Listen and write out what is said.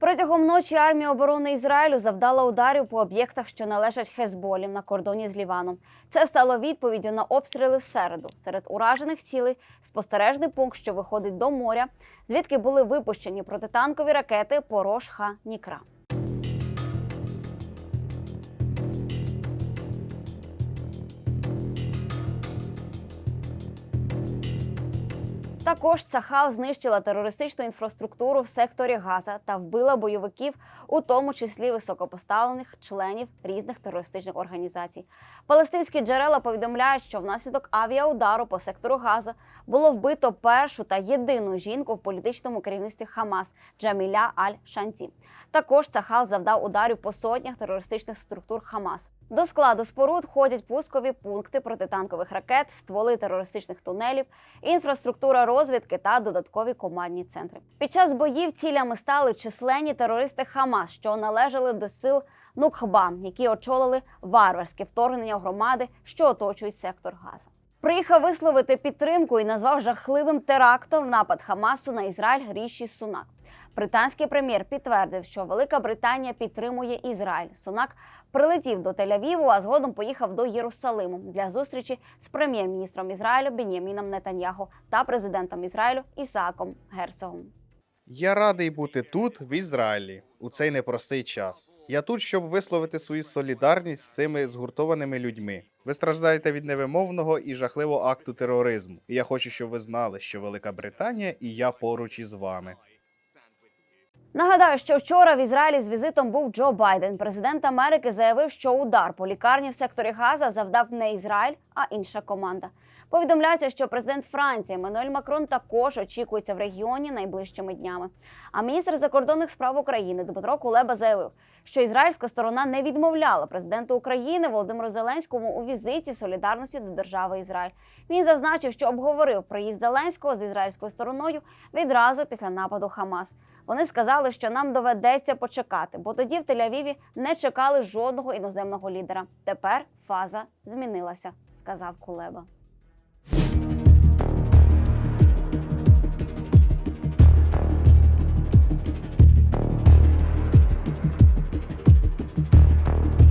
Протягом ночі армія оборони Ізраїлю завдала ударів по об'єктах, що належать Хезболі на кордоні з Ліваном. Це стало відповіддю на обстріли в середу. Серед уражених цілей спостережний пункт, що виходить до моря, звідки були випущені протитанкові ракети Порош Ха Нікра. Також Цахал знищила терористичну інфраструктуру в секторі Газа та вбила бойовиків, у тому числі високопоставлених членів різних терористичних організацій. Палестинські джерела повідомляють, що внаслідок авіаудару по сектору Газа було вбито першу та єдину жінку в політичному керівництві Хамас Джаміля Аль-Шанті. Також Цахал завдав ударів по сотнях терористичних структур Хамас. До складу споруд входять пускові пункти протитанкових ракет, стволи терористичних тунелів, інфраструктура розвідки та додаткові командні центри. Під час боїв цілями стали численні терористи Хамас, що належали до сил Нукхба, які очолили варварське вторгнення громади, що оточують сектор Газа. Приїхав висловити підтримку і назвав жахливим терактом напад Хамасу на Ізраїль Ріші Сунак. Британський прем'єр підтвердив, що Велика Британія підтримує Ізраїль. Сунак прилетів до Тель-Авіву, а згодом поїхав до Єрусалиму для зустрічі з прем'єр-міністром Ізраїлю Бенєміном Нетаньяго та президентом Ізраїлю Ісааком Герцогом. Я радий бути тут, в Ізраїлі, у цей непростий час. Я тут, щоб висловити свою солідарність з цими згуртованими людьми. Ви страждаєте від невимовного і жахливого акту тероризму. І я хочу, щоб ви знали, що Велика Британія і я поруч із вами. Нагадаю, що вчора в Ізраїлі з візитом був Джо Байден. Президент Америки заявив, що удар по лікарні в секторі Газа завдав не Ізраїль, а інша команда. Повідомляється, що президент Франції Еммануель Макрон також очікується в регіоні найближчими днями. А міністр закордонних справ України Дмитро Кулеба заявив, що ізраїльська сторона не відмовляла президенту України Володимиру Зеленському у візиті солідарності до держави Ізраїль. Він зазначив, що обговорив приїзд Зеленського з ізраїльською стороною відразу після нападу Хамас. Вони сказали, що нам доведеться почекати, бо тоді в Тель-Авіві не чекали жодного іноземного лідера. Тепер фаза змінилася, сказав Кулеба.